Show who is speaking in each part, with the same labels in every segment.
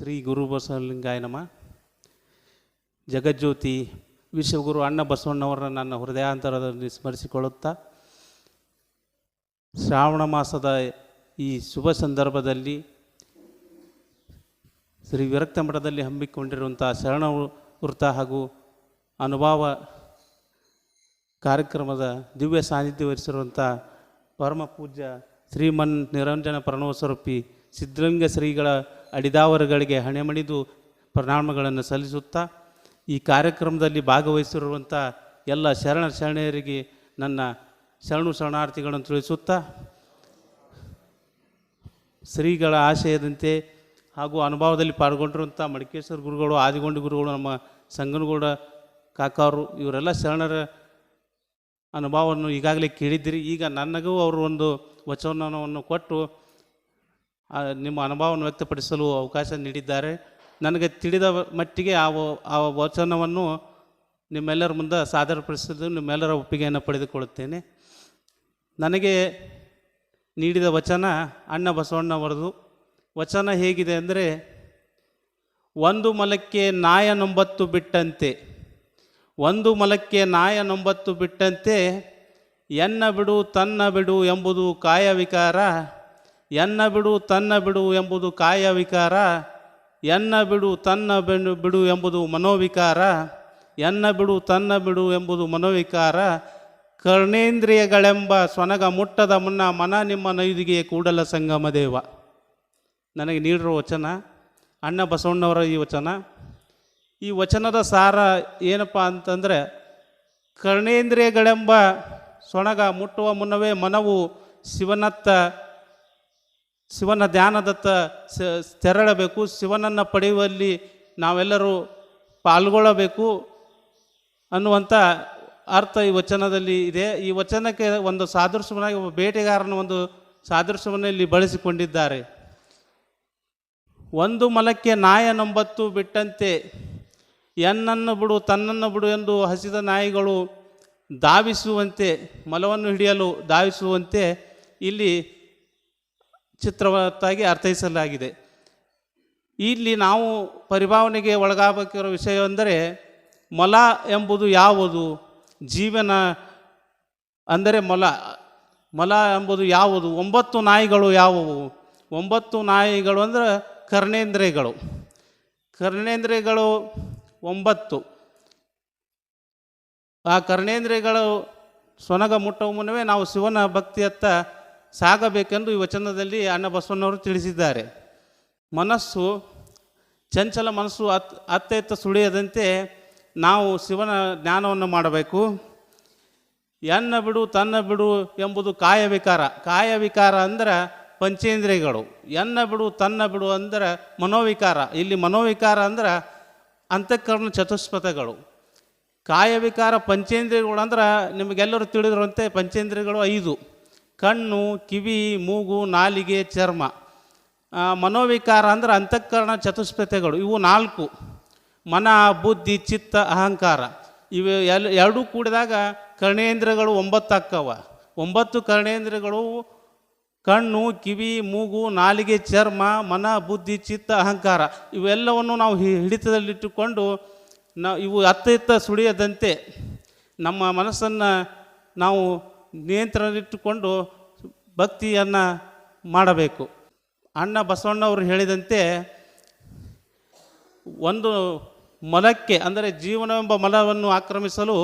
Speaker 1: ಶ್ರೀ ಗುರು ಬಸವಲಿಂಗಾಯ ನಮ. ಜಗಜ್ಯೋತಿ ವಿಶ್ವಗುರು ಅಣ್ಣ ಬಸವಣ್ಣವರನ್ನು ನನ್ನ ಹೃದಯಾಂತರದಲ್ಲಿ ಸ್ಮರಿಸಿಕೊಳ್ಳುತ್ತಾ, ಶ್ರಾವಣ ಮಾಸದ ಈ ಶುಭ ಸಂದರ್ಭದಲ್ಲಿ ಶ್ರೀ ವಿರಕ್ತ ಮಠದಲ್ಲಿ ಹಮ್ಮಿಕೊಂಡಿರುವಂಥ ಶರಣ ವೃತ್ತ ಹಾಗೂ ಅನುಭವ ಕಾರ್ಯಕ್ರಮದ ದಿವ್ಯ ಸಾನ್ನಿಧ್ಯ ವಹಿಸಿರುವಂಥ ಪರಮ ಪೂಜ್ಯ ಶ್ರೀಮನ್ ನಿರಂಜನ ಪ್ರಣವಸ್ವರೂಪಿ ಸಿದ್ಧಲಿಂಗ ಶ್ರೀಗಳ ಅಡಿದಾವರಗಳಿಗೆ ಹಣೆಮಣಿದು ಪ್ರಣಾಮಗಳನ್ನು ಸಲ್ಲಿಸುತ್ತಾ ಈ ಕಾರ್ಯಕ್ರಮದಲ್ಲಿ ಭಾಗವಹಿಸಿರುವಂಥ ಎಲ್ಲ ಶರಣ ಶರಣೆಯರಿಗೆ ನನ್ನ ಶರಣು ಶರಣಾರ್ಥಿಗಳನ್ನು ತಿಳಿಸುತ್ತಾ ಶ್ರೀಗಳ ಆಶಯದಂತೆ ಹಾಗೂ ಅನುಭವದಲ್ಲಿ ಪಾಲ್ಗೊಂಡಿರುವಂಥ ಮಡಿಕೇಶ್ವರ ಗುರುಗಳು, ಆದಿಗೊಂಡಿ ಗುರುಗಳು, ನಮ್ಮ ಸಂಗನಗೌಡ ಕಾಕಾವರು ಇವರೆಲ್ಲ ಶರಣರ ಅನುಭವವನ್ನು ಈಗಾಗಲೇ ಕೇಳಿದ್ದೀರಿ. ಈಗ ನನಗೂ ಅವರು ಒಂದು ವಚನವನ್ನು ಕೊಟ್ಟು ನಿಮ್ಮ ಅನುಭವವನ್ನು ವ್ಯಕ್ತಪಡಿಸಲು ಅವಕಾಶ ನೀಡಿದ್ದಾರೆ. ನನಗೆ ತಿಳಿದ ಮಟ್ಟಿಗೆ ಆ ಆ ವಚನವನ್ನು ನಿಮ್ಮೆಲ್ಲರ ಮುಂದೆ ಸಾದರಪಡಿಸಲು ನಿಮ್ಮೆಲ್ಲರ ಒಪ್ಪಿಗೆಯನ್ನು ಪಡೆದುಕೊಳ್ಳುತ್ತೇನೆ. ನನಗೆ ನೀಡಿದ ವಚನ ಅಣ್ಣ ಬಸವಣ್ಣವರದು. ವಚನ ಹೇಗಿದೆ ಅಂದರೆ, ಒಂದು ಮಲಕ್ಕೆ ನಾಯ ನೊಂಬತ್ತು ಬಿಟ್ಟಂತೆ, ಒಂದು ಮಲಕ್ಕೆ ನಾಯ ನೊಂಬತ್ತು ಬಿಟ್ಟಂತೆ, ಎನ್ನ ಬಿಡು ತನ್ನ ಬಿಡು ಎಂಬುದು ಕಾಯ ವಿಕಾರ ಎನ್ನ ಬಿಡು, ತನ್ನ ಬಿಡು ಎಂಬುದು ಕಾಯ ವಿಕಾರ. ಎನ್ನ ಬಿಡು, ತನ್ನ ಬಿಡು ಬಿಡು ಎಂಬುದು ಮನೋವಿಕಾರ. ಎನ್ನ ಬಿಡು, ತನ್ನ ಬಿಡು ಎಂಬುದು ಮನೋವಿಕಾರ. ಕರ್ಣೇಂದ್ರಿಯಗಳೆಂಬ ಸ್ವನಗ ಮುಟ್ಟದ ಮುನ್ನ ಮನ ನಿಮ್ಮ ನೈದಿಗೆ ಕೂಡಲ ಸಂಗಮ ದೇವ. ನನಗೆ ನೀಡಿರೋ ವಚನ, ಅಣ್ಣ ಬಸವಣ್ಣವರ ಈ ವಚನ. ಈ ವಚನದ ಸಾರ ಏನಪ್ಪ ಅಂತಂದರೆ, ಕರ್ಣೇಂದ್ರಿಯಗಳೆಂಬ ಸೊಣಗ ಮುಟ್ಟುವ ಮುನ್ನವೇ ಮನವು ಶಿವನತ್ತ ಶಿವನ ಧ್ಯಾನದತ್ತ ತೆರಳಬೇಕು. ಶಿವನನ್ನು ಪಡೆಯುವಲ್ಲಿ ನಾವೆಲ್ಲರೂ ಪಾಲ್ಗೊಳ್ಳಬೇಕು ಅನ್ನುವಂಥ ಅರ್ಥ ಈ ವಚನದಲ್ಲಿ ಇದೆ. ಈ ವಚನಕ್ಕೆ ಒಂದು ಸಾದೃಶ್ಯವನ್ನಾಗಿ ಒಬ್ಬ ಬೇಟೆಗಾರನ ಒಂದು ಸಾದೃಶ್ಯವನ್ನು ಇಲ್ಲಿ ಬಳಸಿಕೊಂಡಿದ್ದಾರೆ. ಒಂದು ಮಲಕ್ಕೆ ನಾಯನೊಂಬತ್ತು ಬಿಟ್ಟಂತೆ ಎನ್ನನ್ನು ಬಿಡು, ತನ್ನನ್ನು ಬಿಡು ಎಂದು ಹಸಿದ ನಾಯಿಗಳು ಧಾವಿಸುವಂತೆ, ಮಲವನ್ನು ಹಿಡಿಯಲು ಧಾವಿಸುವಂತೆ ಇಲ್ಲಿ ಚಿತ್ರವತ್ತಾಗಿ ಅರ್ಥೈಸಲಾಗಿದೆ. ಇಲ್ಲಿ ನಾವು ಪರಿಭಾವನೆಗೆ ಒಳಗಾಗಬೇಕಿರೋ ವಿಷಯವೆಂದರೆ ಮೊಲ ಎಂಬುದು ಯಾವುದು? ಜೀವನ ಅಂದರೆ ಮೊಲ ಮೊಲ ಎಂಬುದು ಯಾವುದು? ಒಂಬತ್ತು ನಾಯಿಗಳು ಯಾವುವು? ಒಂಬತ್ತು ನಾಯಿಗಳು ಅಂದರೆ ಕರ್ಣೇಂದ್ರಿಯಗಳು. ಕರ್ಣೇಂದ್ರಿಯಗಳು ಒಂಬತ್ತು. ಆ ಕರ್ಣೇಂದ್ರಿಯಗಳು ಸೊನಗ ಮುಟ್ಟುವ ಮುನ್ನವೇ ನಾವು ಶಿವನ ಭಕ್ತಿಯತ್ತ ಸಾಗಬೇಕೆಂದು ಈ ವಚನದಲ್ಲಿ ಅಣ್ಣ ಬಸವಣ್ಣವರು ತಿಳಿಸಿದ್ದಾರೆ. ಮನಸ್ಸು, ಚಂಚಲ ಮನಸ್ಸು ಅತ್ ಅತ್ತ ಸುಳಿಯದಂತೆ ನಾವು ಶಿವನ ಜ್ಞಾನವನ್ನು ಮಾಡಬೇಕು. ಎನ್ನ ಬಿಡು, ತನ್ನ ಬಿಡು ಎಂಬುದು ಕಾಯ ವಿಕಾರ. ಕಾಯ ಅಂದ್ರೆ ಪಂಚೇಂದ್ರಿಯಗಳು. ಎನ್ನ ಬಿಡು, ತನ್ನ ಬಿಡು ಅಂದ್ರೆ ಮನೋವಿಕಾರ. ಇಲ್ಲಿ ಮನೋವಿಕಾರ ಅಂದ್ರೆ ಅಂತಃಕರಣ ಚತುಷ್ಪಥಗಳು. ಕಾಯವಿಕಾರ ಪಂಚೇಂದ್ರಿಯಗಳು ಅಂದ್ರೆ ನಿಮಗೆಲ್ಲರೂ ತಿಳಿದಿರುವಂತೆ ಪಂಚೇಂದ್ರಿಯಗಳು ಐದು. ಕಣ್ಣು, ಕಿವಿ, ಮೂಗು, ನಾಲಿಗೆ, ಚರ್ಮ. ಮನೋವಿಕಾರ ಅಂದರೆ ಅಂತಃಕರಣ ಚತುಷ್ಪತೆಗಳು ಇವು ನಾಲ್ಕು. ಮನ, ಬುದ್ಧಿ, ಚಿತ್ತ, ಅಹಂಕಾರ. ಇವು ಎಲ್, ಎರಡೂ ಕೂಡಿದಾಗ ಕರ್ಣೇಂದ್ರಗಳು ಒಂಬತ್ತು ಅಕ್ಕವ ಒಂಬತ್ತು ಕರ್ಣೇಂದ್ರಗಳು ಕಣ್ಣು, ಕಿವಿ, ಮೂಗು, ನಾಲಿಗೆ, ಚರ್ಮ, ಮನ, ಬುದ್ಧಿ, ಚಿತ್ತ, ಅಹಂಕಾರ. ಇವೆಲ್ಲವನ್ನು ನಾವು ಹಿಡಿತದಲ್ಲಿಟ್ಟುಕೊಂಡು ನಾವು ಇವು ಅತ್ತ ಇತ್ತ ಸುಳಿಯದಂತೆ ನಮ್ಮ ಮನಸ್ಸನ್ನು ನಾವು ನಿಯಂತ್ರಣದಲ್ಲಿಟ್ಟುಕೊಂಡು ಭಕ್ತಿಯನ್ನು ಮಾಡಬೇಕು. ಅಣ್ಣ ಬಸವಣ್ಣವರು ಹೇಳಿದಂತೆ ಒಂದು ಮಲಕ್ಕೆ, ಅಂದರೆ ಜೀವನವೆಂಬ ಮಲವನ್ನು ಆಕ್ರಮಿಸಲು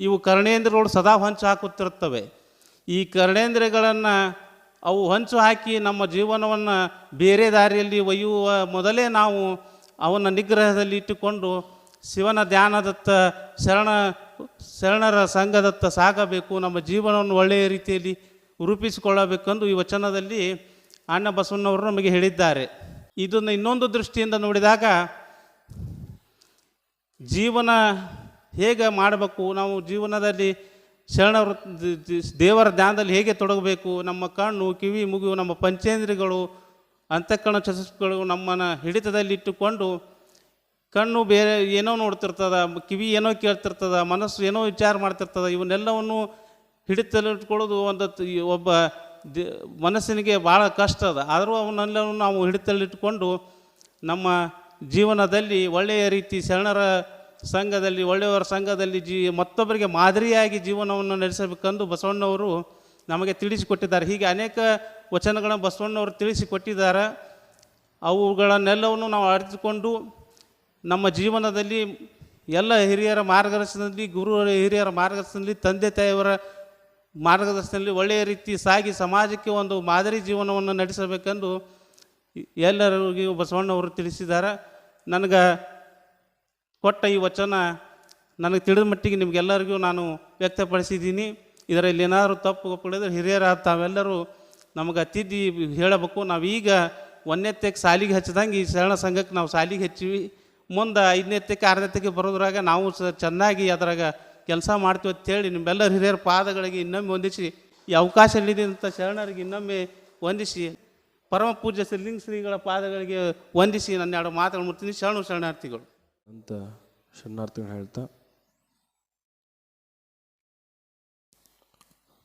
Speaker 1: ಇವು ಕರ್ಣೇಂದ್ರಗಳು ಸದಾ ಹೊಂಚು ಹಾಕುತ್ತಿರುತ್ತವೆ. ಈ ಕರ್ಣೇಂದ್ರಗಳನ್ನು ಅವು ಹೊಂಚು ಹಾಕಿ ನಮ್ಮ ಜೀವನವನ್ನು ಬೇರೆ ದಾರಿಯಲ್ಲಿ ಒಯ್ಯುವ ಮೊದಲೇ ನಾವು ಅವನ ನಿಗ್ರಹದಲ್ಲಿ ಇಟ್ಟುಕೊಂಡು ಶಿವನ ಧ್ಯಾನದತ್ತ ಶರಣ ಶರಣರ ಸಂಘದತ್ತ ಸಾಗಬೇಕು, ನಮ್ಮ ಜೀವನವನ್ನು ಒಳ್ಳೆಯ ರೀತಿಯಲ್ಲಿ ರೂಪಿಸಿಕೊಳ್ಳಬೇಕೆಂದು ಈ ವಚನದಲ್ಲಿ ಅಣ್ಣ ಬಸವಣ್ಣವರು ನಮಗೆ ಹೇಳಿದ್ದಾರೆ. ಇದನ್ನು ಇನ್ನೊಂದು ದೃಷ್ಟಿಯಿಂದ ನೋಡಿದಾಗ, ಜೀವನ ಹೇಗೆ ಮಾಡಬೇಕು, ನಾವು ಜೀವನದಲ್ಲಿ ಶರಣ ದೇವರ ಧ್ಯಾನದಲ್ಲಿ ಹೇಗೆ ತೊಡಗಬೇಕು, ನಮ್ಮ ಕಣ್ಣು, ಕಿವಿ ಮುಗಿಯು ನಮ್ಮ ಪಂಚೇಂದ್ರಿಗಳು ಅಂತಃಕರಣ ಚಸಸ್ಗಳು ನಮ್ಮನ್ನು ಹಿಡಿತದಲ್ಲಿಟ್ಟುಕೊಂಡು ಕಣ್ಣು ಬೇರೆ ಏನೋ ನೋಡ್ತಿರ್ತದ, ಕಿವಿ ಏನೋ ಕೇಳ್ತಿರ್ತದ, ಮನಸ್ಸು ಏನೋ ವಿಚಾರ ಮಾಡ್ತಿರ್ತದ, ಇವನ್ನೆಲ್ಲವನ್ನು ಹಿಡಿತಲ್ಲಿಟ್ಕೊಳ್ಳೋದು ಒಂದು ಒಬ್ಬ ದಿ ಮನಸ್ಸಿನಿಗೆ ಭಾಳ ಕಷ್ಟ ಅದ. ಆದರೂ ಅವನ್ನೆಲ್ಲವನ್ನು ನಾವು ಹಿಡಿತಲ್ಲಿಟ್ಕೊಂಡು ನಮ್ಮ ಜೀವನದಲ್ಲಿ ಒಳ್ಳೆಯ ರೀತಿ ಶರಣರ ಸಂಘದಲ್ಲಿ, ಒಳ್ಳೆಯವರ ಸಂಘದಲ್ಲಿ ಜೀ ಮತ್ತೊಬ್ಬರಿಗೆ ಮಾದರಿಯಾಗಿ ಜೀವನವನ್ನು ನಡೆಸಬೇಕೆಂದು ಬಸವಣ್ಣವರು ನಮಗೆ ತಿಳಿಸಿಕೊಟ್ಟಿದ್ದಾರೆ. ಹೀಗೆ ಅನೇಕ ವಚನಗಳನ್ನು ಬಸವಣ್ಣವರು ತಿಳಿಸಿಕೊಟ್ಟಿದ್ದಾರೆ. ಅವುಗಳನ್ನೆಲ್ಲವನ್ನು ನಾವು ಅರಿತುಕೊಂಡು ನಮ್ಮ ಜೀವನದಲ್ಲಿ ಎಲ್ಲ ಹಿರಿಯರ ಮಾರ್ಗದರ್ಶನದಲ್ಲಿ, ಗುರು ಹಿರಿಯರ ಮಾರ್ಗದರ್ಶನದಲ್ಲಿ, ತಂದೆ ತಾಯಿಯವರ ಮಾರ್ಗದರ್ಶನದಲ್ಲಿ ಒಳ್ಳೆಯ ರೀತಿ ಸಾಗಿ ಸಮಾಜಕ್ಕೆ ಒಂದು ಮಾದರಿ ಜೀವನವನ್ನು ನಡೆಸಬೇಕೆಂದು ಎಲ್ಲರಿಗೂ ಬಸವಣ್ಣವರು ತಿಳಿಸಿದ್ದಾರೆ. ನನಗೆ ಕೊಟ್ಟ ಈ ವಚನ ನನಗೆ ತಿಳಿದ ಮಟ್ಟಿಗೆ ನಿಮಗೆಲ್ಲರಿಗೂ ನಾನು ವ್ಯಕ್ತಪಡಿಸಿದ್ದೀನಿ. ಇದರಲ್ಲಿ ಏನಾದರೂ ತಪ್ಪು ಒಪ್ಪಿಳಿದ್ರೆ ಹಿರಿಯರ ತಾವೆಲ್ಲರೂ ನಮಗೆ ಅತಿಥಿ ಹೇಳಬೇಕು. ನಾವೀಗ ತೆಗೆ ಸಾಲಿಗೆ ಹಚ್ಚಿದಂಗೆ ಈ ಶರಣ ಸಂಘಕ್ಕೆ ನಾವು ಸಾಲಿಗೆ ಹಚ್ಚಿವಿ. ಮುಂದೆ ಆರನೇ ಆರನೇತ್ತಕ್ಕೆ ಬರೋದ್ರಾಗ ನಾವು ಸ ಚೆನ್ನಾಗಿ ಅದ್ರಾಗ ಕೆಲಸ ಮಾಡ್ತೀವಿ ಅಂತೇಳಿ ನಿಮ್ಮೆಲ್ಲರ ಹಿರಿಯರ ಪಾದಗಳಿಗೆ ಇನ್ನೊಮ್ಮೆ ಹೊಂದಿಸಿ ಈ ಅವಕಾಶ ನೀಡಿದಂಥ ಶರಣರಿಗೆ ಇನ್ನೊಮ್ಮೆ ವಂದಿಸಿ, ಪರಮ ಪೂಜ್ಯ ಶ್ರೀಲಿಂಗ ಶ್ರೀಗಳ ಪಾದಗಳಿಗೆ ವಂದಿಸಿ ನನ್ನ ಎರಡು ಮಾತುಗಳು ಮುಟ್ತೀನಿ. ಶರಣು ಶರಣಾರ್ಥಿಗಳು.
Speaker 2: ಅಂತ ಶರಣಾರ್ಥಿಗಳು ಹೇಳ್ತಾ,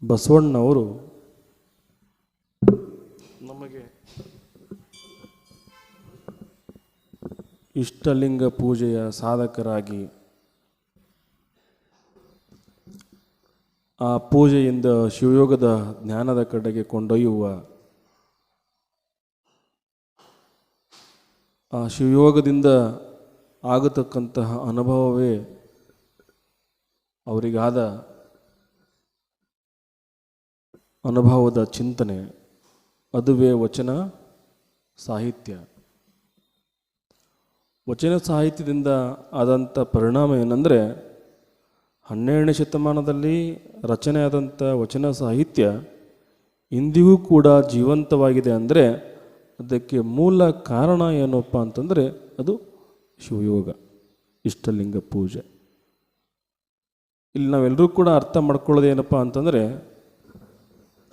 Speaker 2: ಬಸವಣ್ಣವರು ನಮಗೆ ಇಷ್ಟಲಿಂಗ ಪೂಜೆಯ ಸಾಧಕರಾಗಿ ಆ ಪೂಜೆಯಿಂದ ಶಿವಯೋಗದ ಜ್ಞಾನದ ಕಡೆಗೆ ಕೊಂಡೊಯ್ಯುವ ಆ ಶಿವಯೋಗದಿಂದ ಆಗತಕ್ಕಂತಹ ಅನುಭವವೇ ಅವರಿಗಾದ ಅನುಭವದ ಚಿಂತನೆ, ಅದುವೇ ವಚನ, ಸಾಹಿತ್ಯ. ವಚನ ಸಾಹಿತ್ಯದಿಂದ ಆದಂಥ ಪರಿಣಾಮ ಏನಂದರೆ ಹನ್ನೆರಡನೇ ಶತಮಾನದಲ್ಲಿ ರಚನೆಯಾದಂಥ ವಚನ ಸಾಹಿತ್ಯ ಇಂದಿಗೂ ಕೂಡ ಜೀವಂತವಾಗಿದೆ ಅಂದರೆ ಅದಕ್ಕೆ ಮೂಲ ಕಾರಣ ಏನಪ್ಪ ಅಂತಂದರೆ ಅದು ಶಿವಯೋಗ, ಇಷ್ಟಲಿಂಗ ಪೂಜೆ. ಇಲ್ಲಿ ನಾವೆಲ್ಲರೂ ಕೂಡ ಅರ್ಥ ಮಾಡ್ಕೊಳ್ಳೋದು ಏನಪ್ಪ ಅಂತಂದರೆ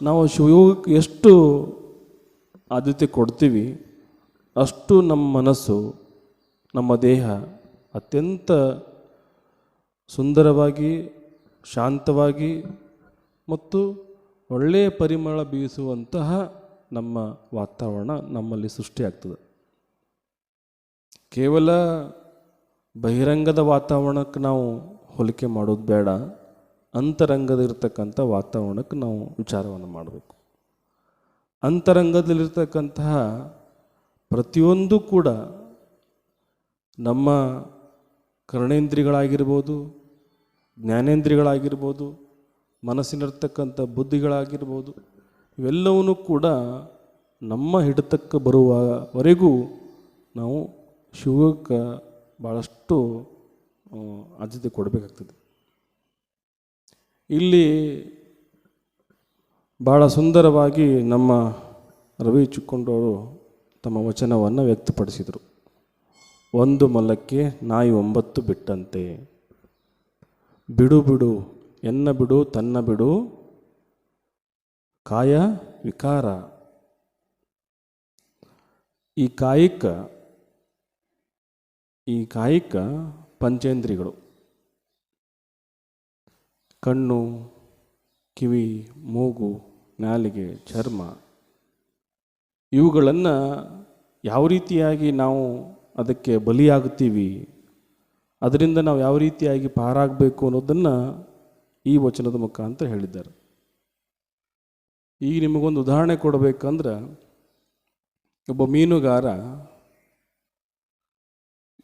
Speaker 2: ನಾವು ಶಿವಯೋಗಕ್ಕೆ ಎಷ್ಟು ಆದ್ಯತೆ ಕೊಡ್ತೀವಿ ಅಷ್ಟು ನಮ್ಮ ಮನಸ್ಸು ನಮ್ಮ ದೇಹ ಅತ್ಯಂತ ಸುಂದರವಾಗಿ, ಶಾಂತವಾಗಿ ಮತ್ತು ಒಳ್ಳೆಯ ಪರಿಮಳ ಬೀಸುವಂತಹ ನಮ್ಮ ವಾತಾವರಣ ನಮ್ಮಲ್ಲಿ ಸೃಷ್ಟಿಯಾಗ್ತದೆ. ಕೇವಲ ಬಹಿರಂಗದ ವಾತಾವರಣಕ್ಕೆ ನಾವು ಹೋಲಿಕೆ ಮಾಡೋದು ಬೇಡ ಅಂತರಂಗದಿರ್ತಕ್ಕಂಥ ವಾತಾವರಣಕ್ಕೆ ನಾವು ವಿಚಾರವನ್ನು ಮಾಡಬೇಕು. ಅಂತರಂಗದಲ್ಲಿರ್ತಕ್ಕಂತಹ ಪ್ರತಿಯೊಂದು ಕೂಡ ನಮ್ಮ ಕರ್ಣೇಂದ್ರಿಗಳಾಗಿರ್ಬೋದು, ಜ್ಞಾನೇಂದ್ರಿಗಳಾಗಿರ್ಬೋದು ಮನಸ್ಸಿನಿರ್ತಕ್ಕಂಥ ಬುದ್ಧಿಗಳಾಗಿರ್ಬೋದು, ಇವೆಲ್ಲವನ್ನೂ ಕೂಡ ನಮ್ಮ ಹಿಡಿತಕ್ಕೆ ಬರುವವರೆಗೂ ನಾವು ಶಿವಕ್ಕೆ ಭಾಳಷ್ಟು ಆದ್ಯತೆ ಕೊಡಬೇಕಾಗ್ತದೆ. ಇಲ್ಲಿ ಭಾಳ ಸುಂದರವಾಗಿ ನಮ್ಮ ರವಿ ಚಿಕ್ಕೊಂಡವರು ತಮ್ಮ ವಚನವನ್ನು ವ್ಯಕ್ತಪಡಿಸಿದರು. ಒಂದು ಮೊಲಕ್ಕೆ ನಾಯಿ ಒಂಬತ್ತು ಬಿಟ್ಟಂತೆ. ಬಿಡು ಬಿಡು, ಎನ್ನ ಬಿಡು, ತನ್ನ ಬಿಡು, ಕಾಯ ವಿಕಾರ. ಈ ಕಾಯಿಕ ಈ ಕಾಯಿಕ ಪಂಚೇಂದ್ರಿಗಳು ಕಣ್ಣು, ಕಿವಿ, ಮೂಗು ನಾಲಿಗೆ ಚರ್ಮ. ಇವುಗಳನ್ನು ಯಾವ ರೀತಿಯಾಗಿ ನಾವು ಅದಕ್ಕೆ ಬಲಿಯಾಗುತ್ತೀವಿ. ಅದರಿಂದ ನಾವು ಯಾವ ರೀತಿಯಾಗಿ ಪಾರಾಗಬೇಕು ಅನ್ನೋದನ್ನು ಈ ವಚನದ ಮುಖಾಂತರ ಹೇಳಿದ್ದಾರೆ. ಈಗ ನಿಮಗೊಂದು ಉದಾಹರಣೆ ಕೊಡಬೇಕಂದ್ರೆ, ಒಬ್ಬ ಮೀನುಗಾರ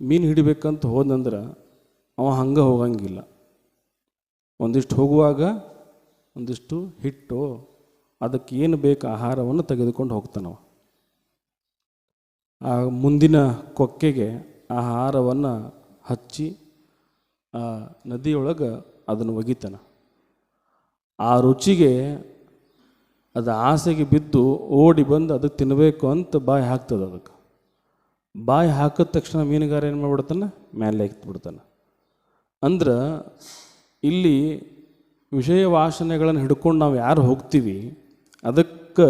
Speaker 2: ಮೀನು ಹಿಡಿಬೇಕಂತ ಹೋದಂದ್ರೆ ಅವ ಹಂಗೆ ಹೋಗಂಗಿಲ್ಲ. ಒಂದಿಷ್ಟು ಹೋಗುವಾಗ ಒಂದಿಷ್ಟು ಹಿಟ್ಟು ಅದಕ್ಕೆ ಏನು ಬೇಕು ಆಹಾರವನ್ನು ತೆಗೆದುಕೊಂಡು ಹೋಗ್ತಾನವ. ಆ ಮುಂದಿನ ಕೊಕ್ಕೆಗೆ ಆ ಆಹಾರವನ್ನು ಹಚ್ಚಿ ಆ ನದಿಯೊಳಗೆ ಅದನ್ನು ಒಗಿತಾನೆ. ಆ ರುಚಿಗೆ ಅದು ಆಸೆಗೆ ಬಿದ್ದು ಓಡಿ ಬಂದು ಅದು ತಿನ್ನಬೇಕು ಅಂತ ಬಾಯಿ ಹಾಕ್ತದೆ ಅದಕ್ಕೆ. ಬಾಯಿ ಹಾಕಿದ ತಕ್ಷಣ ಮೀನುಗಾರ ಏನು ಮಾಡ್ಬಿಡ್ತಾನೆ? ಮೇಲೆ ಎತ್ಬಿಡ್ತಾನೆ ಅಂದ್ರೆ ಇಲ್ಲಿ ವಿಷಯ ವಾಸನೆಗಳನ್ನು ಹಿಡ್ಕೊಂಡು ನಾವು ಯಾರು ಹೋಗ್ತೀವಿ ಅದಕ್ಕೆ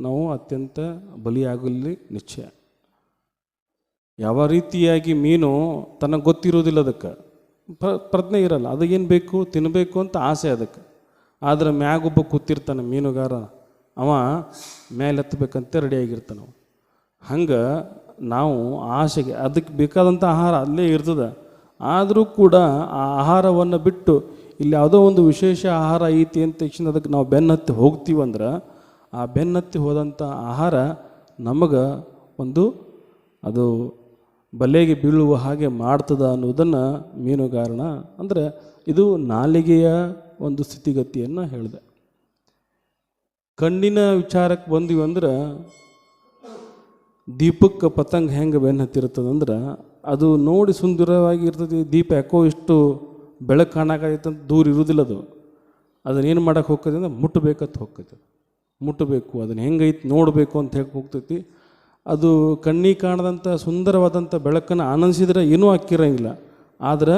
Speaker 2: ನಾವು ಅತ್ಯಂತ ಬಲಿಯಾಗಲಿ ನಿಶ್ಚಯ. ಯಾವ ರೀತಿಯಾಗಿ ಮೀನು ತನಗೆ ಗೊತ್ತಿರೋದಿಲ್ಲ ಅದಕ್ಕೆ. ಪ್ರ, ಪ್ರಜ್ಞೆ ಇರಲ್ಲ. ಅದಕ್ಕೇನು ಬೇಕು? ತಿನ್ನಬೇಕು ಅಂತ ಆಸೆ ಅದಕ್ಕೆ. ಆದ್ರೆ ಮ್ಯಾಗೊಬ್ಬ ಕೂತಿರ್ತಾನೆ ಮೀನುಗಾರ. ಅವ ಮೇಲೆ ಎತ್ತಬೇಕಂತ ರೆಡಿಯಾಗಿರ್ತಾನೆ ಹಂಗೆ ನಾವು ಆಸೆಗೆ ಅದಕ್ಕೆ ಬೇಕಾದಂಥ ಆಹಾರ ಅಲ್ಲೇ ಇರ್ತದೆ. ಆದರೂ ಕೂಡ ಆ ಆಹಾರವನ್ನು ಬಿಟ್ಟು ಇಲ್ಲಿ ಯಾವುದೋ ಒಂದು ವಿಶೇಷ ಆಹಾರ ಐತಿ ಅಂತ ತಕ್ಷಣ ಅದಕ್ಕೆ ನಾವು ಬೆನ್ನತ್ತಿ ಹೋಗ್ತೀವಂದ್ರೆ ಆ ಬೆನ್ನತ್ತಿ ಹೋದಂಥ ಆಹಾರ ನಮಗೆ ಒಂದು ಅದು ಬಲೆಗೆ ಬೀಳುವ ಹಾಗೆ ಮಾಡ್ತದ ಅನ್ನೋದನ್ನು ಮೀನುಗಾರನ ಅಂದರೆ ಇದು ನಾಲಿಗೆಯ ಒಂದು ಸ್ಥಿತಿಗತಿಯನ್ನು ಹೇಳಿದೆ. ಕಣ್ಣಿನ ವಿಚಾರಕ್ಕೆ ಬಂದೀವಿ ಅಂದ್ರೆ ದೀಪಕ್ಕೆ ಪತಂಗ ಹೆಂಗೆ ಬೆನ್ನು ಹತ್ತಿರ್ತದಂದ್ರೆ ಅದು ನೋಡಿ ಸುಂದರವಾಗಿ ಇರ್ತದೆ. ದೀಪ ಯಾಕೋ ಇಷ್ಟು ಬೆಳಕು ಕಾಣಕಾಯ್ತಂತ ದೂರ ಇರುವುದಿಲ್ಲ ಅದು. ಅದನ್ನೇನು ಮಾಡೋಕ್ಕೆ ಹೋಗ್ತದೆ ಅಂದ್ರೆ ಮುಟ್ಟಬೇಕಂತ ಹೋಗ್ತೈತೆ. ಮುಟ್ಟಬೇಕು ಅದನ್ನು ಹೆಂಗೈತೆ ನೋಡಬೇಕು ಅಂತ ಹೇಗೆ ಹೋಗ್ತೈತಿ. ಅದು ಕಣ್ಣಿ ಕಾಣದಂಥ ಸುಂದರವಾದಂಥ ಬೆಳಕನ್ನು ಆನಂದಿಸಿದ್ರೆ ಏನೂ ಅಕ್ಕಿರಂಗಿಲ್ಲ ಆದ್ರೆ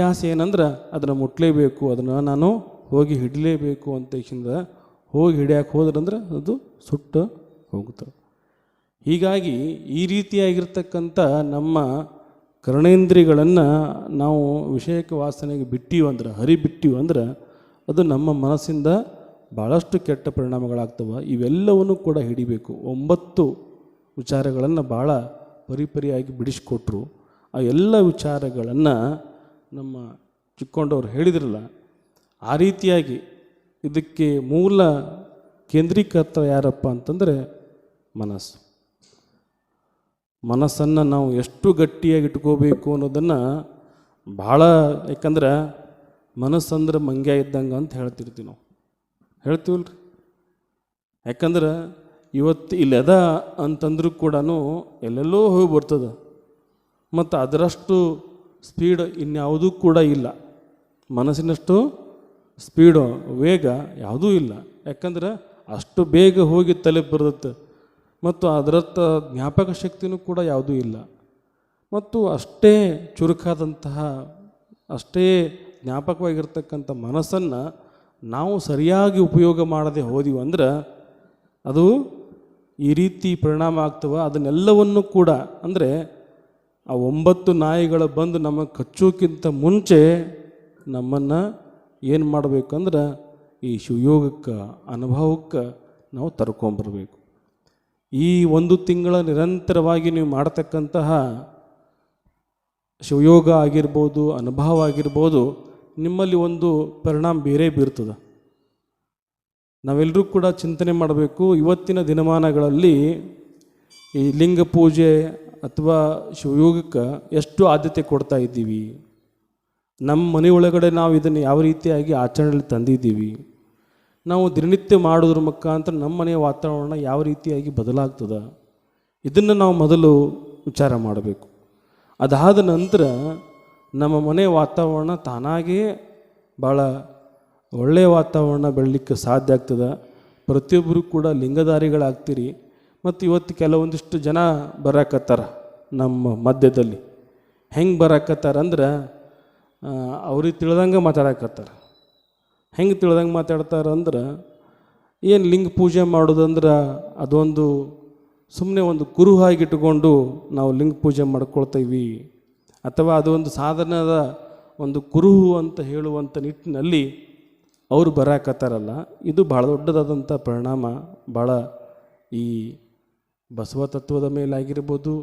Speaker 2: ಆಸೆ ಏನಂದ್ರೆ ಅದನ್ನು ಮುಟ್ಲೇಬೇಕು, ಅದನ್ನು ನಾನು ಹೋಗಿ ಹಿಡಲೇಬೇಕು ಅಂತ ತಕ್ಷಣ ಹೋಗಿ ಹಿಡಿಯಕ್ಕೆ ಹೋದ್ರಂದ್ರೆ ಅದು ಸುಟ್ಟು ಹೋಗುತ್ತೆ. ಹೀಗಾಗಿ ಈ ರೀತಿಯಾಗಿರ್ತಕ್ಕಂಥ ನಮ್ಮ ಕರ್ಣೇಂದ್ರಿಗಳನ್ನು ನಾವು ವಿಷಯಕ್ಕೆ ವಾಸನೆಗೆ ಬಿಟ್ಟಿವಿ ಅಂದ್ರೆ ಹರಿ ಬಿಟ್ಟಿವಿ ಅಂದ್ರೆ ಅದು ನಮ್ಮ ಮನಸ್ಸಿಂದ ಭಾಳಷ್ಟು ಕೆಟ್ಟ ಪರಿಣಾಮಗಳಾಗ್ತವೆ. ಇವೆಲ್ಲವನ್ನು ಕೂಡ ಹಿಡಿಬೇಕು. ಒಂಬತ್ತು ವಿಚಾರಗಳನ್ನು ಭಾಳ ಪರಿಪರಿಯಾಗಿ ಬಿಡಿಸಿಕೊಟ್ರು. ಆ ಎಲ್ಲ ವಿಚಾರಗಳನ್ನು ನಮ್ಮ ಚಿಕ್ಕೊಂಡವ್ರು ಹೇಳಿದ್ರಲ್ಲ, ಆ ರೀತಿಯಾಗಿ ಇದಕ್ಕೆ ಮೂಲ ಕೇಂದ್ರೀಕರ್ತ ಯಾರಪ್ಪ ಅಂತಂದರೆ ಮನಸ್ಸು. ಮನಸ್ಸನ್ನು ನಾವು ಎಷ್ಟು ಗಟ್ಟಿಯಾಗಿ ಇಟ್ಕೋಬೇಕು ಅನ್ನೋದನ್ನು ಭಾಳ, ಯಾಕಂದ್ರೆ ಮನಸ್ಸಂದ್ರೆ ಮಂಗ್ಯ ಇದ್ದಂಗೆ ಅಂತ ಹೇಳ್ತಿರ್ತೀವಿ ನಾವು. ಹೇಳ್ತೀವಲ್ರಿ? ಯಾಕಂದ್ರೆ ಇವತ್ತು ಇಲ್ಲಿ ಅದ ಅಂತಂದ್ರೂ ಕೂಡ ಎಲ್ಲೆಲ್ಲೋ ಹೋಗಿ ಬರ್ತದೆ. ಮತ್ತು ಅದರಷ್ಟು ಸ್ಪೀಡ್ ಇನ್ಯಾವುದೂ ಕೂಡ ಇಲ್ಲ. ಮನಸ್ಸಿನಷ್ಟು ಸ್ಪೀಡು ವೇಗ ಯಾವುದೂ ಇಲ್ಲ. ಯಾಕಂದ್ರೆ ಅಷ್ಟು ಬೇಗ ಹೋಗಿ ತಲೆ ಬರ್ತದೆ ಮತ್ತು ಅದರತ್ತ ಜ್ಞಾಪಕ ಶಕ್ತಿನೂ ಕೂಡ ಯಾವುದೂ ಇಲ್ಲ. ಮತ್ತು ಅಷ್ಟೇ ಚುರುಕಾದಂತಹ, ಅಷ್ಟೇ ಜ್ಞಾಪಕವಾಗಿರ್ತಕ್ಕಂಥ ಮನಸ್ಸನ್ನು ನಾವು ಸರಿಯಾಗಿ ಉಪಯೋಗ ಮಾಡದೆ ಹೋದಿವಂದ್ರೆ ಅದು ಈ ರೀತಿ ಪರಿಣಾಮ ಆಗ್ತವ? ಅದನ್ನೆಲ್ಲವನ್ನು ಕೂಡ, ಅಂದರೆ ಆ ಒಂಬತ್ತು ನಾಯಿಗಳು ಬಂದು ನಮಗೆ ಕಚ್ಚೋಕ್ಕಿಂತ ಮುಂಚೆ ನಮ್ಮನ್ನು ಏನು ಮಾಡಬೇಕಂದ್ರೆ ಈ ಶಿವಯೋಗಕ್ಕೆ ಅನುಭವಕ್ಕೆ ನಾವು ತರ್ಕೊಂಬರ್ಬೇಕು. ಈ ಒಂದು ತಿಂಗಳ ನಿರಂತರವಾಗಿ ನೀವು ಮಾಡ್ತಕ್ಕಂತಹ ಶಿವಯೋಗ ಆಗಿರ್ಬೋದು, ಅನುಭವ ಆಗಿರ್ಬೋದು, ನಿಮ್ಮಲ್ಲಿ ಒಂದು ಪರಿಣಾಮ ಬೇರೆ ಬೀರ್ತದೆ. ನಾವೆಲ್ಲರೂ ಕೂಡ ಚಿಂತನೆ ಮಾಡಬೇಕು. ಇವತ್ತಿನ ದಿನಮಾನಗಳಲ್ಲಿ ಈ ಲಿಂಗ ಪೂಜೆ ಅಥವಾ ಶಿವಯೋಗಕ್ಕೆ ಎಷ್ಟು ಆದ್ಯತೆ ಕೊಡ್ತಾ ಇದ್ದೀವಿ? ನಮ್ಮ ಮನೆ ಒಳಗಡೆ ನಾವು ಇದನ್ನು ಯಾವ ರೀತಿಯಾಗಿ ಆಚರಣೆಯಲ್ಲಿ ತಂದಿದ್ದೀವಿ? ನಾವು ದಿನನಿತ್ಯ ಮಾಡೋದ್ರ ಮುಖಾಂತರ ನಮ್ಮ ಮನೆಯ ವಾತಾವರಣ ಯಾವ ರೀತಿಯಾಗಿ ಬದಲಾಗ್ತದೆ? ಇದನ್ನು ನಾವು ಮೊದಲು ವಿಚಾರ ಮಾಡಬೇಕು. ಅದಾದ ನಂತರ ನಮ್ಮ ಮನೆಯ ವಾತಾವರಣ ತಾನಾಗೇ ಭಾಳ ಒಳ್ಳೆಯ ವಾತಾವರಣ ಬೆಳಲಿಕ್ಕೆ ಸಾಧ್ಯ ಆಗ್ತದೆ. ಪ್ರತಿಯೊಬ್ಬರು ಕೂಡ ಲಿಂಗಧಾರಿಗಳಾಗ್ತೀರಿ. ಮತ್ತು ಇವತ್ತು ಕೆಲವೊಂದಿಷ್ಟು ಜನ ಬರಕತ್ತಾರ ನಮ್ಮ ಮಧ್ಯದಲ್ಲಿ. ಹೆಂಗೆ ಬರಕತ್ತಾರ ಅಂದ್ರೆ ಅವ್ರಿಗೆ ತಿಳ್ದಂಗೆ ಮಾತಾಡಕತ್ತಾರ. ಹೆಂಗೆ ತಿಳ್ದಂಗೆ ಮಾತಾಡ್ತಾರ ಅಂದ್ರೆ, ಏನು ಲಿಂಗ ಪೂಜೆ ಮಾಡೋದಂದ್ರೆ ಅದೊಂದು ಸುಮ್ಮನೆ ಒಂದು ಕುರುಹಾಗಿ ಇಟ್ಕೊಂಡು ನಾವು ಲಿಂಗ ಪೂಜೆ ಮಾಡ್ಕೊಳ್ತೀವಿ. ಅಥವಾ ಅದೊಂದು ಸಾಧನದ ಒಂದು ಕುರುಹು ಅಂತ ಹೇಳುವಂಥ ನಿಟ್ಟಿನಲ್ಲಿ ಅವರು ಬರಾಕತ್ತಾರಲ್ಲ ಇದು ಭಾಳ ದೊಡ್ಡದಾದಂಥ ಪರಿಣಾಮ, ಭಾಳ ಈ ಬಸವ ತತ್ವದ ಮೇಲಾಗಿರ್ಬೋದು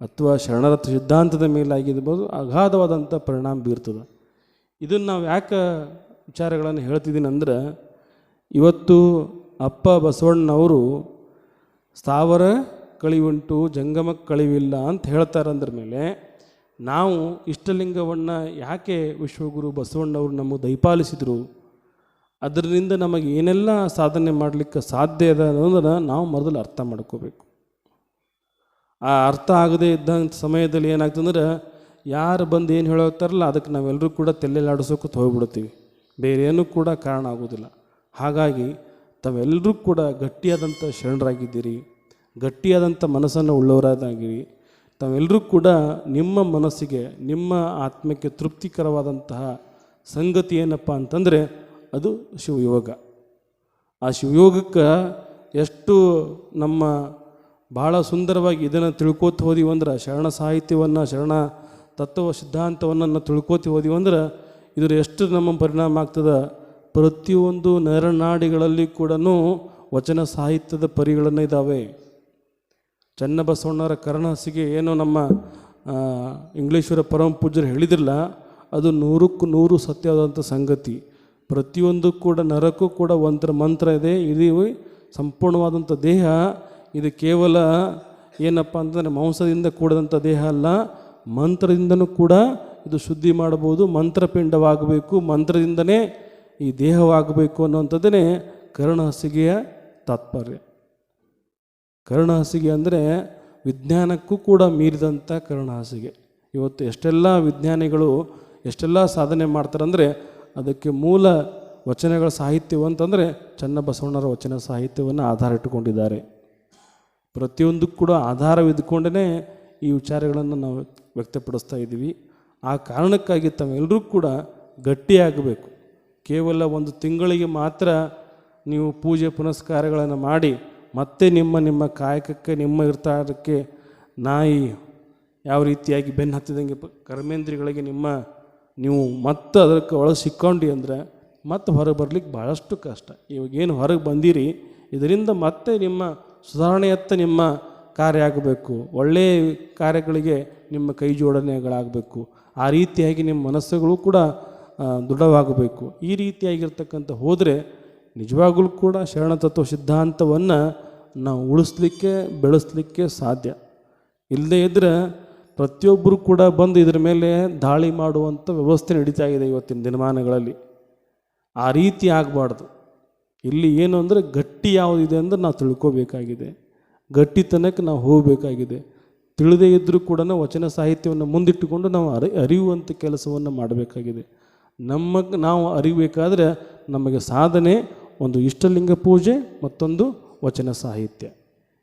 Speaker 2: ಅಥವಾ ಶರಣರ ಸಿದ್ಧಾಂತದ ಮೇಲಾಗಿರ್ಬೋದು ಅಗಾಧವಾದಂಥ ಪರಿಣಾಮ ಬೀರ್ತದೆ. ಇದನ್ನು ನಾವು ಯಾಕೆ ವಿಚಾರಗಳನ್ನು ಹೇಳ್ತಿದ್ದೀನಿ ಅಂದ್ರೆ, ಇವತ್ತು ಅಪ್ಪ ಬಸವಣ್ಣನವರು ಸ್ಥಾವರ ಕಳಿವುಂಟು ಜಂಗಮ ಕಳಿವಿಲ್ಲ ಅಂತ ಹೇಳ್ತಾರೆ ಅಂದ್ರ ಮೇಲೆ, ನಾವು ಇಷ್ಟಲಿಂಗವನ್ನು ಯಾಕೆ ವಿಶ್ವಗುರು ಬಸವಣ್ಣವರು ನಮಗೆ ದಯಪಾಲಿಸಿದರು ಅದರಿಂದ ನಮಗೆ ಏನೆಲ್ಲ ಸಾಧನೆ ಮಾಡಲಿಕ್ಕೆ ಸಾಧ್ಯ ಇದೆ ಅನ್ನೋದನ್ನು ನಾವು ಮೊದಲು ಅರ್ಥ ಮಾಡ್ಕೋಬೇಕು. ಆ ಅರ್ಥ ಆಗದೇ ಇದ್ದಂಥ ಸಮಯದಲ್ಲಿ ಏನಾಗ್ತಂದ್ರೆ ಯಾರು ಬಂದು ಏನು ಹೇಳೋಗ್ತಾರಲ್ಲ ಅದಕ್ಕೆ ನಾವೆಲ್ಲರೂ ಕೂಡ ತಲೆಲಾಡಿಸೋಕೆ ಹೋಗ್ಬಿಡ್ತೀವಿ ಬೇರೆ ಏನೂ ಕೂಡ ಕಾರಣ ಆಗೋದಿಲ್ಲ. ಹಾಗಾಗಿ ತಾವೆಲ್ಲರೂ ಕೂಡ ಗಟ್ಟಿಯಾದಂಥ ಶರಣರಾಗಿದ್ದೀರಿ, ಗಟ್ಟಿಯಾದಂಥ ಮನಸ್ಸನ್ನು ಉಳ್ಳವರಾದಾಗಿರಿ. ತಾವೆಲ್ಲರೂ ಕೂಡ ನಿಮ್ಮ ಮನಸ್ಸಿಗೆ, ನಿಮ್ಮ ಆತ್ಮಕ್ಕೆ ತೃಪ್ತಿಕರವಾದಂತಹ ಸಂಗತಿ ಏನಪ್ಪ ಅಂತಂದರೆ ಅದು ಶಿವಯೋಗ. ಆ ಶಿವಯೋಗಕ್ಕೆ ಎಷ್ಟು ನಮ್ಮ ಭಾಳ ಸುಂದರವಾಗಿ ಇದನ್ನು ತಿಳ್ಕೋತ ಹೋದಿವಿ ಅಂದ್ರೆ ಶರಣ ಸಾಹಿತ್ಯವನ್ನು, ಶರಣ ತತ್ವ ಸಿದ್ಧಾಂತವನ್ನು ತಿಳ್ಕೋತಿ ಹೋದಿವಿ ಅಂದ್ರೆ ಇದ್ರ ಎಷ್ಟು ನಮ್ಮ ಪರಿಣಾಮ ಆಗ್ತದೆ? ಪ್ರತಿಯೊಂದು ನರನಾಡಿಗಳಲ್ಲಿ ಕೂಡ ವಚನ ಸಾಹಿತ್ಯದ ಪರಿಗಳನ್ನು ಇದ್ದಾವೆ ಚನ್ನಬಸವಣ್ಣರ ಕರ್ಣಹಸಿಗೆ ಏನು ನಮ್ಮ ಇಂಗ್ಲೀಷರ ಪರಮ ಪೂಜ್ಯರು ಹೇಳಿದಿಲ್ಲ ಅದು ನೂರಕ್ಕೂ ನೂರು ಸತ್ಯವಾದಂಥ ಸಂಗತಿ. ಪ್ರತಿಯೊಂದು ಕೂಡ ನರಕ್ಕೂ ಕೂಡ ಒಂಥರ ಮಂತ್ರ ಇದೆ. ಇದು ಸಂಪೂರ್ಣವಾದಂಥ ದೇಹ. ಇದು ಕೇವಲ ಏನಪ್ಪ ಅಂತಂದರೆ ಮಾಂಸದಿಂದ ಕೂಡದಂಥ ದೇಹ ಅಲ್ಲ. ಮಂತ್ರದಿಂದನೂ ಕೂಡ ಇದು ಶುದ್ಧಿ ಮಾಡಬಹುದು. ಮಂತ್ರಪಿಂಡವಾಗಬೇಕು. ಮಂತ್ರದಿಂದನೇ ಈ ದೇಹವಾಗಬೇಕು ಅನ್ನುವಂಥದ್ದೇ ಕರ್ಣಹಸಿಗೆಯ ತಾತ್ಪರ್ಯ. ಕರ್ಣಹಾಸಿಗೆ ಅಂದರೆ ವಿಜ್ಞಾನಕ್ಕೂ ಕೂಡ ಮೀರಿದಂಥ ಕರ್ಣಹಾಸಿಗೆ. ಇವತ್ತು ಎಷ್ಟೆಲ್ಲ ವಿಜ್ಞಾನಿಗಳು ಎಷ್ಟೆಲ್ಲ ಸಾಧನೆ ಮಾಡ್ತಾರಂದರೆ ಅದಕ್ಕೆ ಮೂಲ ವಚನಗಳ ಸಾಹಿತ್ಯವು ಅಂತಂದರೆ ಚನ್ನಬಸವಣ್ಣರ ವಚನ ಸಾಹಿತ್ಯವನ್ನು ಆಧಾರ ಇಟ್ಟುಕೊಂಡಿದ್ದಾರೆ. ಪ್ರತಿಯೊಂದಕ್ಕೂ ಕೂಡ ಆಧಾರವಿದ್ದುಕೊಂಡೇ ಈ ವಿಚಾರಗಳನ್ನು ನಾವು ವ್ಯಕ್ತಪಡಿಸ್ತಾ ಇದ್ದೀವಿ. ಆ ಕಾರಣಕ್ಕಾಗಿ ತಮ್ಮೆಲ್ಲರೂ ಕೂಡ ಗಟ್ಟಿಯಾಗಬೇಕು. ಕೇವಲ ಒಂದು ತಿಂಗಳಿಗೆ ಮಾತ್ರ ನೀವು ಪೂಜೆ ಪುನಸ್ಕಾರಗಳನ್ನು ಮಾಡಿ ಮತ್ತೆ ನಿಮ್ಮ ನಿಮ್ಮ ಕಾಯಕಕ್ಕೆ ನಿಮ್ಮ ಇರ್ತಾರಕ್ಕೆ ನಾಯಿ ಯಾವ ರೀತಿಯಾಗಿ ಬೆನ್ನು ಹತ್ತಿದಂಗೆ ಕರ್ಮೇಂದ್ರಿಗಳಿಗೆ ನಿಮ್ಮ ನೀವು ಮತ್ತೆ ಅದಕ್ಕೆ ಒಳಗೆ ಸಿಕ್ಕೊಂಡಿ ಅಂದರೆ ಮತ್ತೆ ಹೊರಗೆ ಬರ್ಲಿಕ್ಕೆ ಭಾಳಷ್ಟು ಕಷ್ಟ. ಇವಾಗೇನು ಹೊರಗೆ ಬಂದಿರಿ, ಇದರಿಂದ ಮತ್ತೆ ನಿಮ್ಮ ಸುಧಾರಣೆಯತ್ತ ನಿಮ್ಮ ಕಾರ್ಯ ಆಗಬೇಕು. ಒಳ್ಳೆಯ ಕಾರ್ಯಗಳಿಗೆ ನಿಮ್ಮ ಕೈ ಜೋಡಣೆಗಳಾಗಬೇಕು. ಆ ರೀತಿಯಾಗಿ ನಿಮ್ಮ ಮನಸ್ಸುಗಳು ಕೂಡ ದೃಢವಾಗಬೇಕು. ಈ ರೀತಿಯಾಗಿರ್ತಕ್ಕಂಥ ಹೋದರೆ ನಿಜವಾಗಲೂ ಕೂಡ ಶರಣ ತತ್ವ ಸಿದ್ಧಾಂತವನ್ನು ನಾವು ಉಳಿಸ್ಲಿಕ್ಕೆ, ಬೆಳೆಸಲಿಕ್ಕೆ ಸಾಧ್ಯ. ಇಲ್ಲದೇ ಇದ್ದರೆ ಪ್ರತಿಯೊಬ್ಬರು ಕೂಡ ಬಂದು ಇದರ ಮೇಲೆ ದಾಳಿ ಮಾಡುವಂಥ ವ್ಯವಸ್ಥೆ ನಡೀತಾ ಇದೆ ಇವತ್ತಿನ ದಿನಮಾನಗಳಲ್ಲಿ. ಆ ರೀತಿ ಆಗಬಾರ್ದು. ಇಲ್ಲಿ ಏನು ಅಂದರೆ ಗಟ್ಟಿ ಯಾವುದಿದೆ ಅಂದರೆ ನಾವು ತಿಳ್ಕೋಬೇಕಾಗಿದೆ. ಗಟ್ಟಿತನಕ್ಕೆ ನಾವು ಹೋಗಬೇಕಾಗಿದೆ. ತಿಳಿದೇ ಇದ್ದರೂ ಕೂಡ ವಚನ ಸಾಹಿತ್ಯವನ್ನು ಮುಂದಿಟ್ಟುಕೊಂಡು ನಾವು ಅರಿ ಅರಿಯುವಂಥ ಕೆಲಸವನ್ನು ಮಾಡಬೇಕಾಗಿದೆ. ನಮಗೆ ನಾವು ಅರಿಬೇಕಾದ್ರೆ ನಮಗೆ ಸಾಧನೆ, ಒಂದು ಇಷ್ಟಲಿಂಗ ಪೂಜೆ, ಮತ್ತೊಂದು ವಚನ ಸಾಹಿತ್ಯ.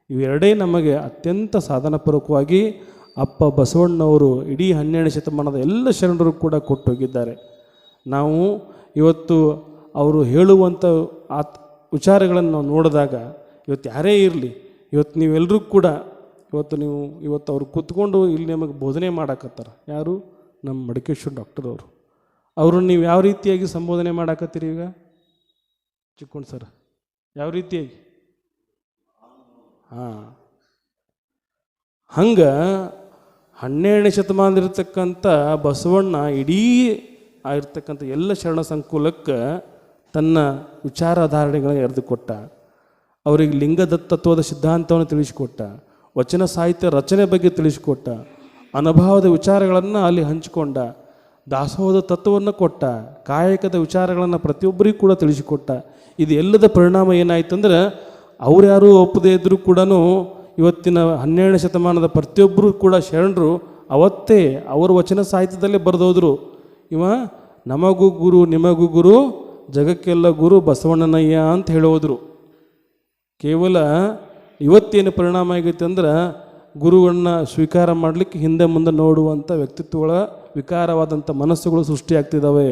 Speaker 2: ಇವೆರಡೇ ನಮಗೆ ಅತ್ಯಂತ ಸಾಧನಪೂರ್ವಕವಾಗಿ ಅಪ್ಪ ಬಸವಣ್ಣವರು ಇಡೀ ಹನ್ನೆರಡು ಶತಮಾನದ ಎಲ್ಲ ಶರಣರು ಕೂಡ ಕೊಟ್ಟೋಗಿದ್ದಾರೆ. ನಾವು ಇವತ್ತು ಅವರು ಹೇಳುವಂಥ ಆತ್ ವಿಚಾರಗಳನ್ನು ನಾವು ನೋಡಿದಾಗ ಇವತ್ತು ಯಾರೇ ಇರಲಿ, ಇವತ್ತು ನೀವೆಲ್ಲರೂ ಕೂಡ ಇವತ್ತು ನೀವು, ಇವತ್ತು ಅವ್ರು ಕೂತ್ಕೊಂಡು ಇಲ್ಲಿ ನಮಗೆ ಬೋಧನೆ ಮಾಡಕತ್ತಾರ. ಯಾರು? ನಮ್ಮ ಮಡಿಕೇಶ್ವರ ಡಾಕ್ಟರ್ ಅವರು. ಅವ್ರನ್ನ ನೀವು ಯಾವ ರೀತಿಯಾಗಿ ಸಂಬೋಧನೆ ಮಾಡಾಕತ್ತೀರಿ ಈಗ? ಚಿಕ್ಕೊಂಡು ಸರ್ ಯಾವ ರೀತಿಯಾಗಿ? ಹಾಂ. ಹಂಗೆ ಹನ್ನೆರಡನೇ ಶತಮಾನದಿರ್ತಕ್ಕಂಥ ಬಸವಣ್ಣ ಇಡೀ ಆಗಿರ್ತಕ್ಕಂಥ ಎಲ್ಲ ಶರಣ ಸಂಕುಲಕ್ಕೆ ತನ್ನ ವಿಚಾರಧಾರಣೆಗಳನ್ನು ಎರೆದುಕೊಟ್ಟ. ಅವರಿಗೆ ಲಿಂಗದತ್ತತ್ವದ ಸಿದ್ಧಾಂತವನ್ನು ತಿಳಿಸಿಕೊಟ್ಟ. ವಚನ ಸಾಹಿತ್ಯ ರಚನೆ ಬಗ್ಗೆ ತಿಳಿಸಿಕೊಟ್ಟ. ಅನುಭವದ ವಿಚಾರಗಳನ್ನು ಅಲ್ಲಿ ಹಂಚಿಕೊಂಡ. ದಾಸೋಹದ ತತ್ವವನ್ನು ಕೊಟ್ಟ. ಕಾಯಕದ ವಿಚಾರಗಳನ್ನು ಪ್ರತಿಯೊಬ್ಬರಿಗೂ ಕೂಡ ತಿಳಿಸಿಕೊಟ್ಟ. ಇದು ಎಲ್ಲದ ಪರಿಣಾಮ ಏನಾಯ್ತಂದ್ರೆ ಅವ್ರು ಯಾರೂ ಒಪ್ಪದೇ ಇದ್ದರೂ ಕೂಡ ಇವತ್ತಿನ ಹನ್ನೆರಡನೇ ಶತಮಾನದ ಪ್ರತಿಯೊಬ್ಬರೂ ಕೂಡ ಶರಣರು ಅವತ್ತೇ ಅವರ ವಚನ ಸಾಹಿತ್ಯದಲ್ಲೇ ಬರೆದೋದ್ರು ಇವ, ನಮಗೂ ಗುರು, ನಿಮಗೂ ಗುರು, ಜಗಕ್ಕೆಲ್ಲ ಗುರು, ಬಸವಣ್ಣನಯ್ಯ ಅಂತ ಹೇಳೋದ್ರು ಕೇವಲ ಇವತ್ತೇನು ಪರಿಣಾಮ ಆಗೈತೆ ಅಂದ್ರೆ ಗುರುಗಳನ್ನ ಸ್ವೀಕಾರ ಮಾಡಲಿಕ್ಕೆ ಹಿಂದೆ ಮುಂದೆ ನೋಡುವಂಥ ವ್ಯಕ್ತಿತ್ವಗಳ ವಿಕಾರವಾದಂಥ ಮನಸ್ಸುಗಳು ಸೃಷ್ಟಿಯಾಗ್ತಿದ್ದಾವೆ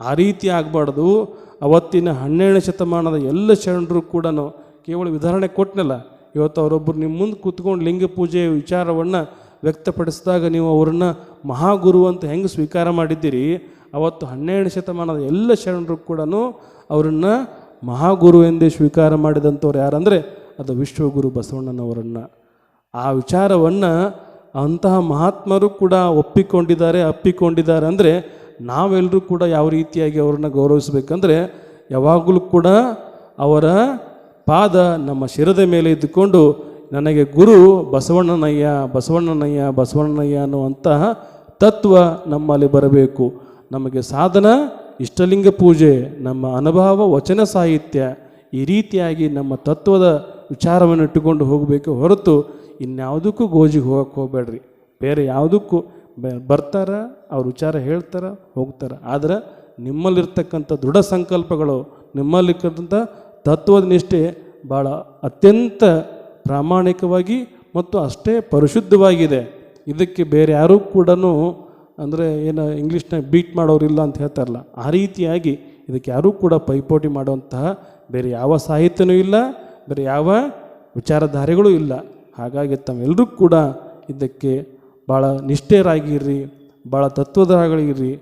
Speaker 2: ಆ ರೀತಿ ಆಗಬಾರ್ದು. ಅವತ್ತಿನ ಹನ್ನೆರಡನೇ ಶತಮಾನದ ಎಲ್ಲ ಶರಣರು ಕೂಡ ಕೇವಲ ವಿಧಾರಣೆ ಕೊಟ್ಟನಲ್ಲ ಇವತ್ತು ಅವರೊಬ್ಬರು ನಿಮ್ಮ ಮುಂದೆ ಕೂತ್ಕೊಂಡು ಲಿಂಗ ಪೂಜೆಯ ವಿಚಾರವನ್ನು ವ್ಯಕ್ತಪಡಿಸಿದಾಗ ನೀವು ಅವ್ರನ್ನ ಮಹಾಗುರು ಅಂತ ಹೆಂಗೆ ಸ್ವೀಕಾರ ಮಾಡಿದ್ದೀರಿ, ಅವತ್ತು ಹನ್ನೆರಡು ಶತಮಾನದ ಎಲ್ಲ ಶರಣರು ಕೂಡ ಅವರನ್ನು ಮಹಾಗುರು ಎಂದೇ ಸ್ವೀಕಾರ ಮಾಡಿದಂಥವ್ರು ಯಾರಂದರೆ ಅದು ವಿಶ್ವಗುರು ಬಸವಣ್ಣನವರನ್ನು. ಆ ವಿಚಾರವನ್ನು ಅಂತಹ ಮಹಾತ್ಮರು ಕೂಡ ಒಪ್ಪಿಕೊಂಡಿದ್ದಾರೆ, ಅಪ್ಪಿಕೊಂಡಿದ್ದಾರೆ ಅಂದರೆ ನಾವೆಲ್ಲರೂ ಕೂಡ ಯಾವ ರೀತಿಯಾಗಿ ಅವ್ರನ್ನ ಗೌರವಿಸಬೇಕಂದ್ರೆ ಯಾವಾಗಲೂ ಕೂಡ ಅವರ ಪಾದ ನಮ್ಮ ಶಿರದ ಮೇಲೆ ಇದ್ದುಕೊಂಡು ನನಗೆ ಗುರು ಬಸವಣ್ಣನಯ್ಯ ಬಸವಣ್ಣನಯ್ಯ ಬಸವಣ್ಣನಯ್ಯ ಅನ್ನುವಂತಹ ತತ್ವ ನಮ್ಮಲ್ಲಿ ಬರಬೇಕು. ನಮಗೆ ಸಾಧನ, ಇಷ್ಟಲಿಂಗ ಪೂಜೆ, ನಮ್ಮ ಅನುಭವ, ವಚನ ಸಾಹಿತ್ಯ ಈ ರೀತಿಯಾಗಿ ನಮ್ಮ ತತ್ವದ ವಿಚಾರವನ್ನು ಇಟ್ಟುಕೊಂಡು ಹೋಗಬೇಕು ಹೊರತು ಇನ್ಯಾವುದಕ್ಕೂ ಗೋಜಿಗೆ ಹೋಗಕ್ಕೆ ಹೋಗಬೇಡ್ರಿ. ಬೇರೆ ಯಾವುದಕ್ಕೂ ಬರ್ತಾರ, ಅವ್ರ ವಿಚಾರ ಹೇಳ್ತಾರ, ಹೋಗ್ತಾರ. ಆದರೆ ನಿಮ್ಮಲ್ಲಿರ್ತಕ್ಕಂಥ ದೃಢ ಸಂಕಲ್ಪಗಳು, ನಿಮ್ಮಲ್ಲಿರ್ತಕ್ಕಂಥ ತತ್ವದ ನಿಷ್ಠೆ ಭಾಳ ಅತ್ಯಂತ ಪ್ರಾಮಾಣಿಕವಾಗಿ ಮತ್ತು ಅಷ್ಟೇ ಪರಿಶುದ್ಧವಾಗಿದೆ. ಇದಕ್ಕೆ ಬೇರೆ ಯಾರೂ ಕೂಡ ಅಂದರೆ ಏನು ಇಂಗ್ಲೀಷ್ನಾಗ ಬೀಟ್ ಮಾಡೋರಿಲ್ಲ ಅಂತ ಹೇಳ್ತಾರಲ್ಲ, ಆ ರೀತಿಯಾಗಿ ಇದಕ್ಕೆ ಯಾರೂ ಕೂಡ ಪೈಪೋಟಿ ಮಾಡುವಂತಹ ಬೇರೆ ಯಾವ ಸಾಹಿತ್ಯನೂ ಇಲ್ಲ, ಬೇರೆ ಯಾವ ವಿಚಾರಧಾರೆಗಳು ಇಲ್ಲ. ಹಾಗಾಗಿ ತಮ್ಮೆಲ್ಲರೂ ಕೂಡ ಇದಕ್ಕೆ ಭಾಳ ನಿಷ್ಠೆಯರಾಗಿರ್ರಿ ಭಾಳ ತತ್ವದಾರಗಳಿರ್ರಿ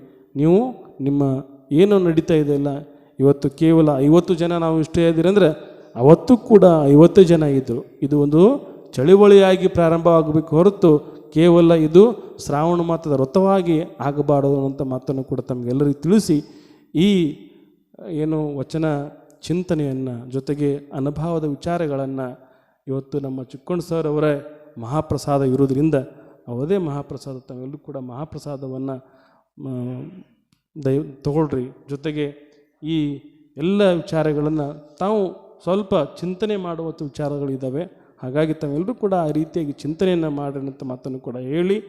Speaker 2: ನೀವು ನಿಮ್ಮ ಏನು ನಡೀತಾ ಇದೆಯಲ್ಲ ಇವತ್ತು ಕೇವಲ ಐವತ್ತು ಜನ ನಾವು ಇಷ್ಟೇ ಇದ್ದೀರಿ ಅಂದರೆ ಅವತ್ತು ಕೂಡ ಐವತ್ತು ಜನ ಇದ್ದರು ಇದು ಒಂದು ಚಳುವಳಿಯಾಗಿ ಪ್ರಾರಂಭವಾಗಬೇಕು ಹೊರತು ಕೇವಲ ಇದು ಶ್ರಾವಣ ಮಾತದ ವ್ರತವಾಗಿ ಆಗಬಾರದು ಅನ್ನೋಂಥ ಮಾತನ್ನು ಕೂಡ ತಮಗೆಲ್ಲರಿಗೂ ತಿಳಿಸಿ ಈ ಏನು ವಚನ ಚಿಂತನೆಯನ್ನು ಜೊತೆಗೆ ಅನುಭವದ ವಿಚಾರಗಳನ್ನು ಇವತ್ತು ನಮ್ಮ ಚಿಕ್ಕಣ್ಣ ಸರ್ ಅವರೇ ಮಹಾಪ್ರಸಾದ ಇರೋದ್ರಿಂದ ಅವದೇ ಮಹಾಪ್ರಸಾದ, ತಾವೆಲ್ಲರೂ ಕೂಡ ಮಹಾಪ್ರಸಾದವನ್ನು ದಯ ತಗೊಳ್ರಿ. ಜೊತೆಗೆ ಈ ಎಲ್ಲ ವಿಚಾರಗಳನ್ನು ತಾವು ಸ್ವಲ್ಪ ಚಿಂತನೆ ಮಾಡುವಂಥ ವಿಚಾರಗಳಿದ್ದಾವೆ ಹಾಗಾಗಿ ತಾವೆಲ್ಲರೂ ಕೂಡ ಆ ರೀತಿಯಾಗಿ ಚಿಂತನೆಯನ್ನು ಮಾಡಿರಿ ಮಾತನ್ನು ಕೂಡ ಹೇಳಿ.